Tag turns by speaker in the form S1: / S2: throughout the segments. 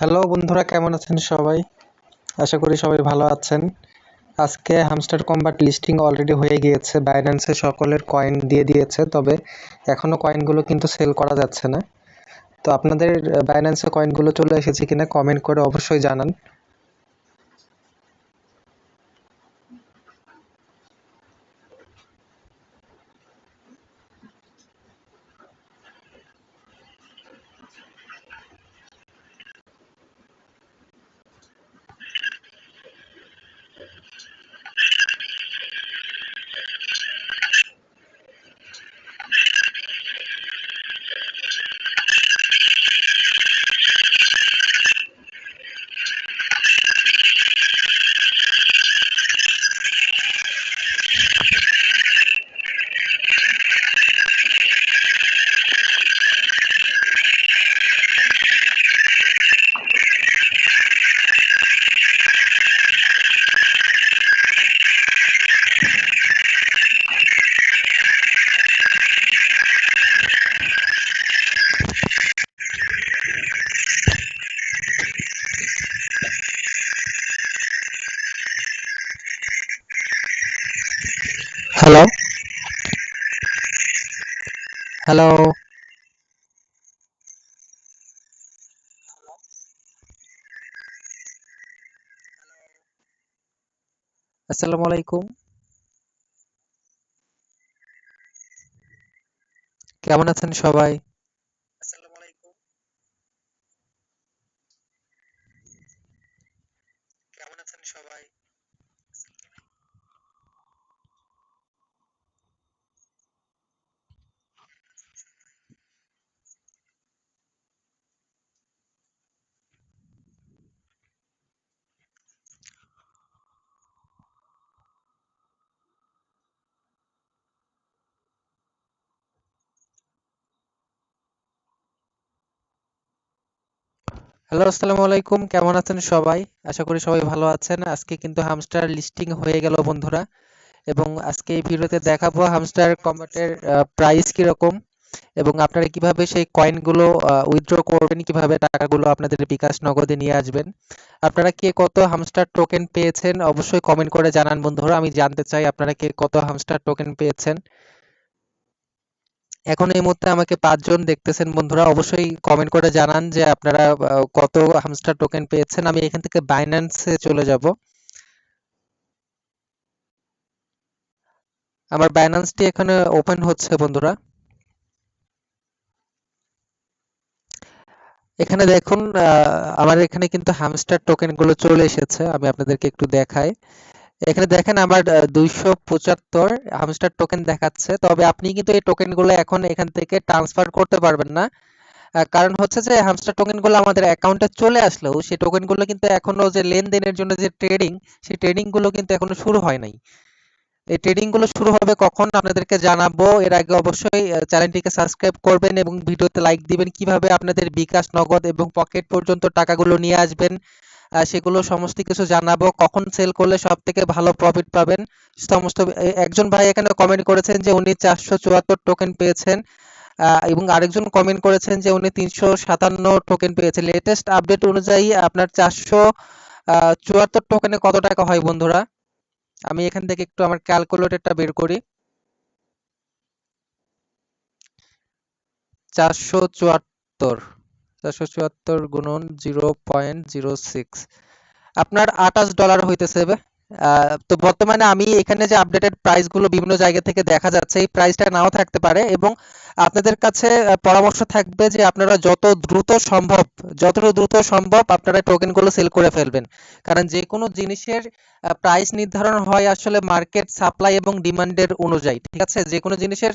S1: Hello বন্ধুরা, কেমন আছেন সবাই? আশা করি সবাই ভালো আছেন। আজকে হামস্টার কম্বাট লিস্টিং অলরেডি হয়ে গিয়েছে। বাইন্যান্সে সকলের কয়েন দিয়ে দিয়েছে, তবে এখনও কয়েনগুলো কিন্তু সেল করা যাচ্ছে না। তো আপনাদের বাইন্যান্সে কয়েনগুলো চলে এসেছে কিনা কমেন্ট করে অবশ্যই জানান। হ্যালো আসসালামু আলাইকুম কেমন আছেন সবাই? হ্যালো, আসসালামু আলাইকুম। কেমন আছেন সবাই? আশা করি সবাই ভালো আছেন। আজকে কিন্তু হামস্টার লিস্টিং হয়ে গেল বন্ধুরা। এবং আজকে এই ভিডিওতে দেখাবো হামস্টার কম্বাটের প্রাইস কীরকম এবং আপনারা কীভাবে সেই কয়েনগুলো উইথড্র করবেন, কীভাবে টাকাগুলো আপনাদের বিকাশ নগদে নিয়ে আসবেন। আপনারা কে কত হামস্টার টোকেন পেয়েছেন, অবশ্যই কমেন্ট করে জানান বন্ধুরা। আমি জানতে চাই আপনারা কে কত হামস্টার টোকেন পেয়েছেন। এখন এই মুহূর্তে আমাকে পাঁচজন দেখতেছেন বন্ধুরা, অবশ্যই কমেন্ট করে জানান যে আপনারা কত হামস্টার টোকেন পেয়েছেন। আমি এখান থেকে বাইন্যান্সে চলে যাব। আমার বাইন্যান্সটি এখানে ওপেন হচ্ছে বন্ধুরা। এখানে দেখুন আমার এখানে কিন্তু হামস্টার টোকেনগুলো চলে এসেছে। আমি আপনাদেরকে একটু দেখাই। এখানে দেখেন আমার দুইশো পঁচাত্তর হামস্টার টোকেন দেখাচ্ছে। তবে আপনি কিন্তু এই টোকেনগুলো এখন এখান থেকে ট্রান্সফার করতে পারবেন না। কারণ হচ্ছে যে হামস্টার টোকেনগুলো আমাদের অ্যাকাউন্টে চলে আসলেও সেই টোকেনগুলো কিন্তু এখনও যে লেনদেনের জন্য যে ট্রেডিং সেই ট্রেডিংগুলো কিন্তু এখনও শুরু হয় নাই। এই ট্রেডিংগুলো শুরু হবে কখন আপনাদেরকে জানাব। এর আগে অবশ্যই চ্যানেলটিকে সাবস্ক্রাইব করবেন এবং ভিডিওতে লাইক দিবেন। কীভাবে আপনাদের বিকাশ, নগদ এবং পকেট পর্যন্ত টাকাগুলো নিয়ে আসবেন সেগুলো সমস্ত কিছু জানাব। কখন সেল করলে সব থেকে ভালো প্রফিট পাবেন? সমস্ত, একজন ভাই এখানে কমেন্ট করেছেন যে উনি চারশো চুয়াত্তর টোকেন পেয়েছেন এবং আরেকজন কমেন্ট করেছেন যে উনি তিনশো সাতান্ন টোকেন পেয়েছেন। লেটেস্ট আপডেট অনুযায়ী আপনার চারশো চুয়াত্তর টোকেনে কত টাকা হয় বন্ধুরা? আমি এখান থেকে একটু আমার ক্যালকুলেটরটা বের করি। চারশো চুয়াত্তর। চারশো চুয়াত্তর গুণন জিরো পয়েন্ট জিরো সিক্স আপনার আঠাশ ডলার হইতেছে তো বর্তমানে আমি এখানে যে আপডেটেড প্রাইসগুলো বিভিন্ন জায়গা থেকে দেখা যাচ্ছে, এই প্রাইসটা নাও থাকতে পারে এবং আপনাদের কাছে পরামর্শ থাকবে যে আপনারা যত দ্রুত সম্ভব যত দ্রুত সম্ভব আপনারা টোকেনগুলো সেল করে ফেলবেন। কারণ যে কোনো জিনিসের প্রাইস নির্ধারণ হয় আসলে মার্কেট সাপ্লাই এবং ডিমান্ডের অনুযায়ী, ঠিক আছে? যে কোনো জিনিসের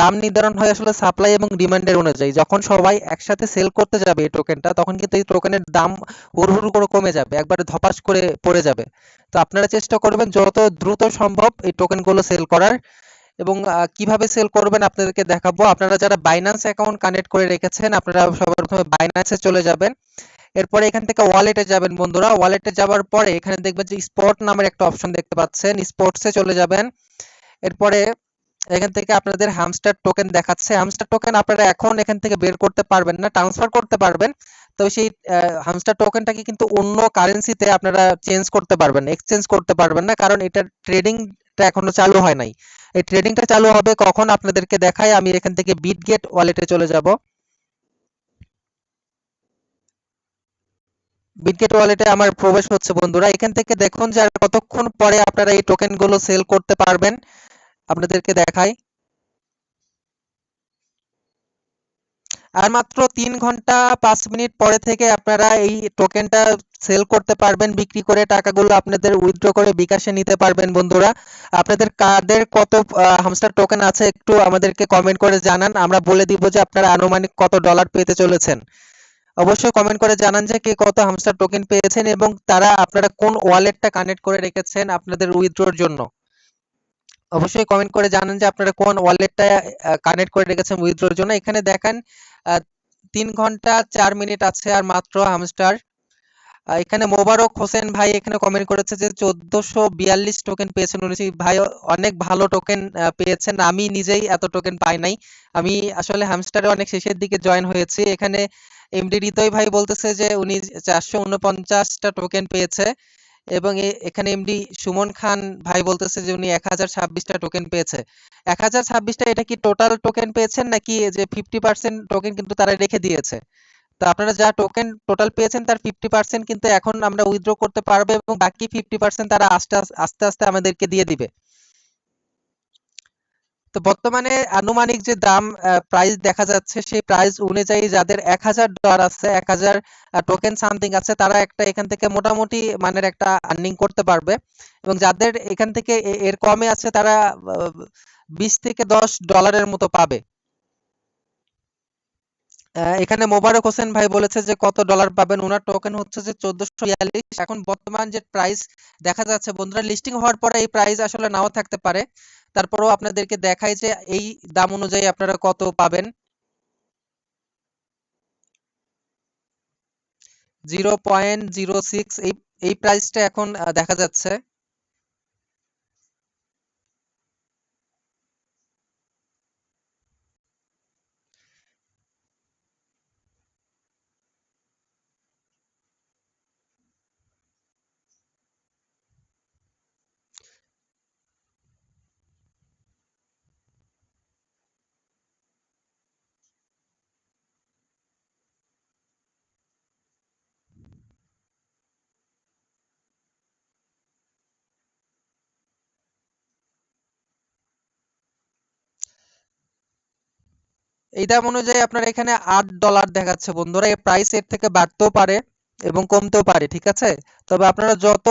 S1: দাম নির্ধারণ হয় আসলে সাপ্লাই এবং ডিমান্ডের অনুযায়ী। যখন সবাই একসাথে সেল করতে যাবে এই টোকেনটা তখন কিন্তু এই টোকেনের দাম হুড় করে কমে যাবে। একবারে ধপাস করে পড়ে যাবে। তো আপনারা চেষ্টা করবেন যত দ্রুত সম্ভব এই টোকেনগুলো সেল করার এবং কীভাবে সেল করবেন আপনাদেরকে দেখাবো। আপনারা যারা বাইন্যান্স অ্যাকাউন্ট কানেক্ট করে রেখেছেন, আপনারা সবার প্রথমে বাইন্যান্সে চলে যাবেন। এরপরে এখান থেকে ওয়ালেটে যাবেন বন্ধুরা। ওয়ালেটে যাওয়ার পরে এখানে দেখবেন যে স্পট নামের একটা অপশন দেখতে পাচ্ছেন। স্পোর্টসে চলে যাবেন। এরপরে এখান থেকে আপনাদের হামস্টার টোকেন দেখাচ্ছে। হামস্টার টোকেন আপনারা এখন এখান থেকে বের করতে পারবেন না ট্রান্সফার করতে পারবেন। তো সেই হামস্টার টোকেনটাকে কিন্তু অন্য কারেন্সিতে আপনারা চেঞ্জ করতে পারবেন এক্সচেঞ্জ করতে পারবেন না, কারণ এটা ট্রেডিংটা এখনও চালু হয় নাই। এই ট্রেডিংটা চালু হবে কখন আপনাদেরকে দেখাই, আমি এখান থেকে বিটগেট ওয়ালেটে চলে যাব। বিটগেট ওয়ালেটে আমার প্রবেশ হচ্ছে, বন্ধুরা। এখান থেকে দেখুন যে কতক্ষণ পরে আপনারা এই টোকেনগুলো সেল করতে পারবেন। আপনাদেরকে দেখাই। আর মাত্র তিন ঘণ্টা পাঁচ মিনিট পরে থেকে আপনারা এই টোকেনটা সেল করতে পারবেন, বিক্রি করে টাকাগুলো আপনাদের উইথড্র করে বিকাশে নিতে পারবেন বন্ধুরা। আপনাদের কাদের কত হামস্টার টোকেন আছে একটু আমাদেরকে কমেন্ট করে জানান। আমরা বলে দিব যে আপনারা আনুমানিক কত ডলার পেতে চলেছেন। অবশ্যই কমেন্ট করে জানান যে কে কত হামস্টার টোকেন পেয়েছেন এবং তারা আপনারা কোন ওয়ালেটটা কানেক্ট করে রেখেছেন আপনাদের উইথড্রর জন্য। অবশ্যই কমেন্ট করে জানান যে আপনারা কোন ওয়ালেটটা কানেক্ট করে রেখেছেন উইথড্রর জন্য। এখানে দেখেন তিন ঘণ্টা চার মিনিট আছে আর মাত্র হামস্টার এখানে মোবারক হোসেন ভাই এখানে কমেন্ট করেছে যে চোদ্দশো বিয়াল্লিশ টোকেন পেয়েছেন উনি। ভাই, অনেক ভালো টোকেন পেয়েছেন। আমি নিজেই এত টোকেন পাই নাই। আমি আসলে হামস্টারে অনেক শেষের দিকে জয়েন হয়েছি। এখানে এমডি হৃদয় ভাই বলতেছে যে উনি চারশো উনপঞ্চাশটা টোকেন পেয়েছে। এবং এখানে এমডি সুমন খান ভাই বলতেছে যে উনি এক ছাব্বিশটা টোকেন পেয়েছে। এক হাজার ছাব্বিশটা এটা কি টোটাল টোকেন পেয়েছেন নাকি যে ফিফটি পার্সেন্ট টোকেন কিন্তু তারা রেখে দিয়েছে? তো আপনারা যা টোকেন টোটাল পেয়েছেন তার ফিফটি পার্সেন্ট কিন্তু এখন আমরা উইথড্র করতে পারব এবং বাকি ফিফটি পার্সেন্ট তারা আস্তে আস্তে আমাদেরকে দিয়ে দিবে। তো বর্তমানে আনুমানিক যে দাম প্রাইস দেখা যাচ্ছে, সেই প্রাইস অনুযায়ী যাদের এক হাজার ডলার আছে, এক হাজার টোকেন সামথিং আছে, তারা একটা এখান থেকে মোটামুটি মানের একটা আর্নিং করতে পারবে। এবং যাদের এখান থেকে এর কমে আছে, তারা বিশ থেকে দশ ডলারের মতো পাবে। এখানে মোবারক হোসেন ভাই বলেছে যে কত ডলার পাবেন? ওনার টোকেন হচ্ছে যে চোদ্দশো বিয়াল্লিশ। এখন বর্তমান যে প্রাইস দেখা যাচ্ছে, বন্ধুরা লিস্টিং হওয়ার পরে এই প্রাইস আসলে নাও থাকতে পারে। তারপরেও আপনাদেরকে দেখাই যে এই দাম অনুযায়ী আপনারা কত পাবেন। জিরো পয়েন্ট জিরো সিক্স, এই এই প্রাইসটা এখন দেখা যাচ্ছে। এই দাম অনুযায়ী আপনার এখানে আট ডলার দেখাচ্ছে বন্ধুরা। এই প্রাইস এর থেকে বাড়তেও পারে এবং কমতেও পারে, ঠিক আছে? তবে আপনারা যত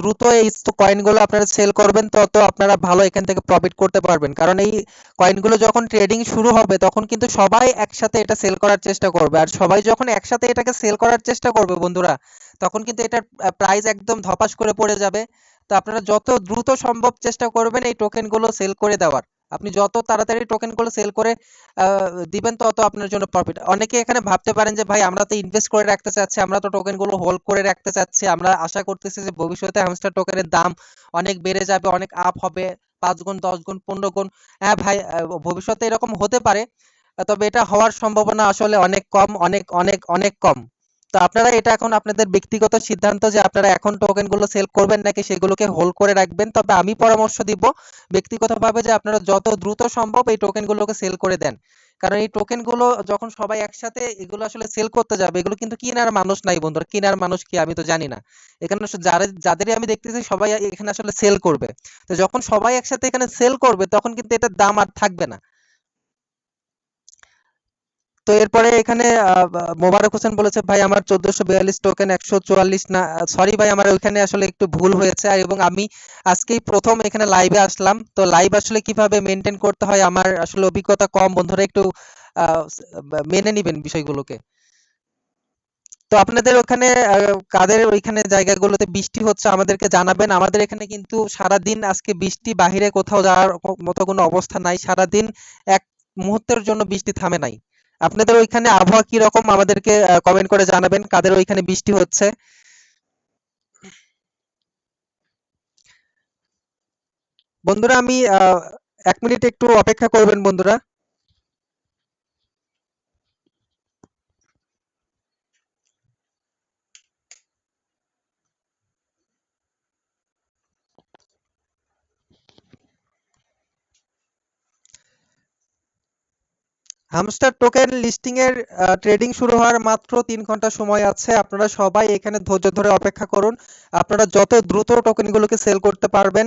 S1: দ্রুত এই কয়েনগুলো আপনারা সেল করবেন, তত আপনারা ভালো এখান থেকে প্রফিট করতে পারবেন। কারণ এই কয়েনগুলো যখন ট্রেডিং শুরু হবে, তখন কিন্তু সবাই একসাথে এটা সেল করার চেষ্টা করবে। আর সবাই যখন একসাথে এটাকে সেল করার চেষ্টা করবে বন্ধুরা, তখন কিন্তু এটার প্রাইস একদম ধপাস করে পড়ে যাবে। তো আপনারা যত দ্রুত সম্ভব চেষ্টা করবেন এই টোকেনগুলো সেল করে দেওয়ার। আপনি যত তাড়াতাড়ি টোকেনগুলো সেল করে দিবেন তত আপনার জন্য প্রফিট অনেকে এখানে ভাবতে পারেন যে, ভাই, আমরা তো ইনভেস্ট করে রাখতে চাচ্ছি, আমরা তো টোকেনগুলো হোল্ড করে রাখতে চাচ্ছি, আমরা আশা করতেছি যে ভবিষ্যতে হ্যামস্টার টোকেনের দাম অনেক বেড়ে যাবে, অনেক আপ হবে, পাঁচ গুণ, দশ গুণ, পনেরো গুণ। হ্যাঁ ভাই ভবিষ্যতে এরকম হতে পারে, তবে এটা হওয়ার সম্ভাবনা আসলে অনেক কম, অনেক অনেক অনেক কম। তো আপনারা এটা এখন আপনাদের ব্যক্তিগত সিদ্ধান্ত যে আপনারা এখন টোকেনগুলো সেল করবেন নাকি সেগুলোকে হোল্ড করে রাখবেন। তবে আমি পরামর্শ দিব ব্যক্তিগতভাবে যে আপনারা যত দ্রুত সম্ভব এই টোকেন গুলোকে সেল করে দেন। কারণ এই টোকেনগুলো যখন সবাই একসাথে এগুলো আসলে সেল করতে যাবে, এগুলো কিন্তু কেনার মানুষ নাই বন্ধুরা। কেনার মানুষ কি আমি তো জানি না। এখানে যারা, যাদেরই আমি দেখতেছি সবাই এখানে আসলে সেল করবে। তো যখন সবাই একসাথে এখানে সেল করবে, তখন কিন্তু এটার দাম আর থাকবে না। তো এরপরে এখানে মোবারক হোসেন বলেছে, ভাই, আমার চোদ্দশো বিয়াল্লিশ টোকেন একশো চুয়াল্লিশ না সরি ভাই, আমার ওইখানে আসলে একটু ভুল হয়েছে এবং আমি আজকেই প্রথম এখানে লাইভে আসলাম। তো লাইভ আসলে কীভাবে মেনটেন করতে হয়, আমার আসলে অভিজ্ঞতা কম। বন্ধুরা একটু মেনে নিবেন বিষয়গুলোকে। তো আপনাদের ওখানে কাদের ওইখানে জায়গাগুলোতে বৃষ্টি হচ্ছে আমাদেরকে জানাবেন। আমাদের এখানে কিন্তু সারাদিন আজকে বৃষ্টি, বাহিরে কোথাও যাওয়ার মতো কোনো অবস্থা নাই। সারাদিন এক মুহূর্তের জন্য বৃষ্টি থামে নাই। আপনাদের ওইখানে আবহাওয়া কি রকম? আমাদেরকে কমেন্ট করে জানাবেন। কাদের ওইখানে বৃষ্টি হচ্ছে? বন্ধুরা, আমি এক মিনিট একটু অপেক্ষা করবেন, বন্ধুরা। হামস্টার টোকেন লিস্টিং এর ট্রেডিং শুরু হওয়ার মাত্র তিন ঘণ্টা সময় আছে। আপনারা সবাই এখানে ধৈর্য ধরে অপেক্ষা করুন। আপনারা যত দ্রুত টোকেনগুলোকে সেল করতে পারবেন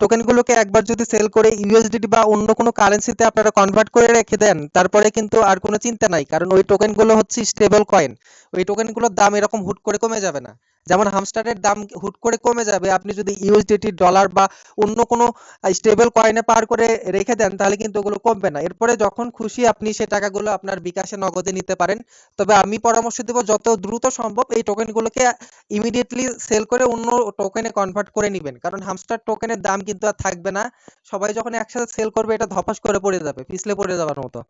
S1: টোকেনগুলোকে একবার যদি সেল করে ইউএসডিটি বা অন্য কোনো কারেন্সিতে আপনারা কনভার্ট করে রেখে দেন, তারপরে কিন্তু আর কোনো চিন্তা নাই। কারণ ওই টোকেনগুলো হচ্ছে স্টেবল কয়েন ওই টোকেনগুলোর দাম এরকম হুট করে কমে যাবে না। যেমন হামস্টারের দাম হুট করে কমে যাবে, আপনি যদি ইউএসডিটি ডলার বা অন্য কোনো স্টেবল কয়েনে পার করে রেখে দেন, তাহলে কিন্তু ওগুলো কমবে না। এরপরে যখন খুশি আপনি সে টাকাগুলো আপনার বিকাশে নগদে নিতে পারেন। তবে আমি পরামর্শ দেব যত দ্রুত সম্ভব এই টোকেনগুলোকে ইমিডিয়েটলি সেল করে অন্য টোকেনে কনভার্ট করে নেবেন। কারণ হামস্টার টোকেনের দাম কিন্তু আর থাকবে না। সবাই যখন একসাথে সেল করবে, এটা ধপাস করে পড়ে যাবে, পিছলে পড়ে যাওয়ার মতো।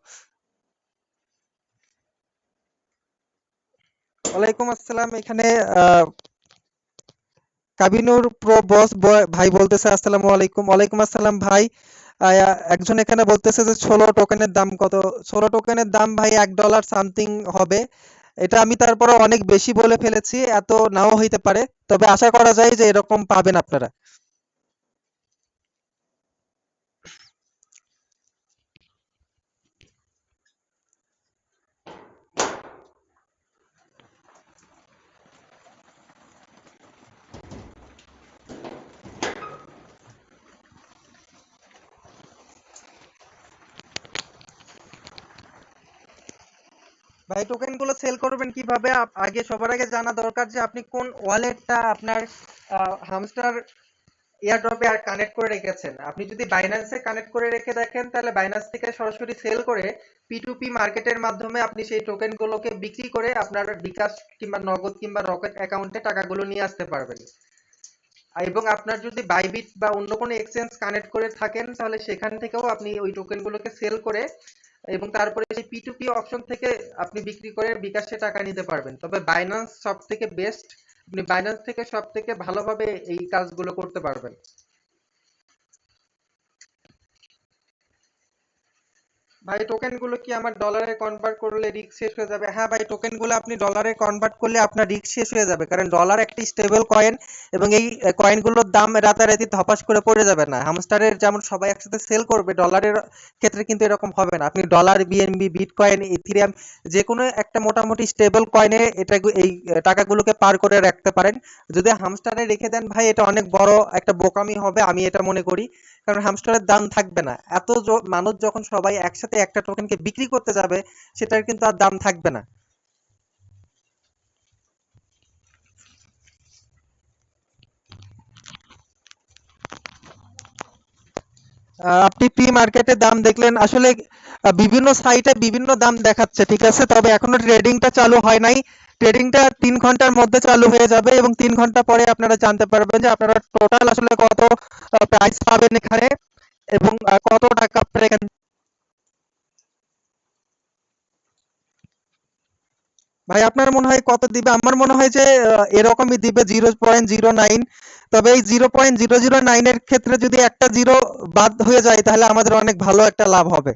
S1: ওয়ালাইকুম আসসালাম। এখানে কাবিনুর প্রো বস ভাই বলতেছে, আসসালামু আলাইকুম। ওয়ালাইকুম আসসালাম, ভাই। একজন এখানে বলতেছে যে, ষোলো টোকেনের দাম কত? ষোলো টোকেনের দাম, ভাই, এক ডলার সামথিং হবে। এটা আমি তারপরে অনেক বেশি বলে ফেলেছি, এত নাও হইতে পারে। তবে আশা করা যায় যে, এরকম পাবেন আপনারা। ভাই টোকেনগুলো সেল করবেন কীভাবে? আগে সবার আগে জানা দরকার যে আপনি কোন ওয়ালেটটা আপনার হামস্টার এয়ারড্রপে আর কানেক্ট করে রেখেছেন। আপনি যদি বাইন্যান্সে কানেক্ট করে রেখে দেখেন, তাহলে বাইন্যান্স থেকে সরাসরি সেল করে পি মার্কেটের মাধ্যমে আপনি সেই টোকেন গুলোকে বিক্রি করে আপনার বিকাশ কিংবা নগদ কিংবা রকেট অ্যাকাউন্টে টাকাগুলো নিয়ে আসতে পারবেন। এবং আপনার যদি বাইবিট বা অন্য কোনো এক্সচেঞ্জ কানেক্ট করে থাকেন, তাহলে সেখান থেকেও আপনি ওই টোকেন গুলোকে সেল করে এবং তারপরে সেই পি অপশন থেকে আপনি বিক্রি করে বিকাশে টাকা নিতে পারবেন। তবে বাইন্যান্স সব থেকে বেস্ট আপনি বাইন্যান্স থেকে সব থেকে ভালোভাবে এই কাজগুলো করতে পারবেন। ভাই টোকেনগুলো কি আমার ডলারে কনভার্ট করলে রিস্ক শেষ হয়ে যাবে? হ্যাঁ ভাই টোকেনগুলো আপনি ডলারে কনভার্ট করলে আপনার রিস্ক শেষ হয়ে যাবে, কারণ ডলার একটি স্টেবল কয়েন এবং এই কয়েনগুলোর দাম রাতারাতি ধপাস করে পড়ে যাবে না। হামস্টারের যেমন সবাই একসাথে সেল করবে ডলারের ক্ষেত্রে কিন্তু এরকম হবে না। আপনি ডলার বিএনবি বিটকয়েন ইথিরিয়াম যে কোনো একটা মোটামুটি স্টেবল কয়েনে এটা এই টাকাগুলোকে পার করে রাখতে পারেন। যদি হামস্টারে রেখে দেন ভাই, এটা অনেক বড় একটা বোকামি হবে, আমি এটা মনে করি। কারণ হামস্টারের দাম থাকবে না। এত মানুষ যখন সবাই একসাথে একটা টোকেনকে বিক্রি করতে যাবে, সেটার কিন্তু আর দাম থাকবে না। আপনি প্রি মার্কেটে দাম দেখলেন, আসলে বিভিন্ন সাইটে বিভিন্ন দাম দেখাচ্ছে, ঠিক আছে? তবে এখনও ট্রেডিংটা চালু হয় নাই। ট্রেডিংটা তিন ঘণ্টার মধ্যে চালু হয়ে যাবে এবং তিন ঘণ্টা পরে আপনারা জানতে পারবেন যে আপনারা টোটাল আসলে কত প্রাইস পাবেন এখানে এবং কত টাকা আপনারা এখান ভাই, আপনার মনে হয় কত দিবে? আমার মনে হয় যে এরকমই দিবে জিরো পয়েন্ট জিরো নাইন তবে এই জিরো পয়েন্ট জিরো জিরো নাইনের ক্ষেত্রে যদি একটা জিরো বাদ হয়ে যায়, তাহলে আমাদের অনেক ভালো একটা লাভ হবে।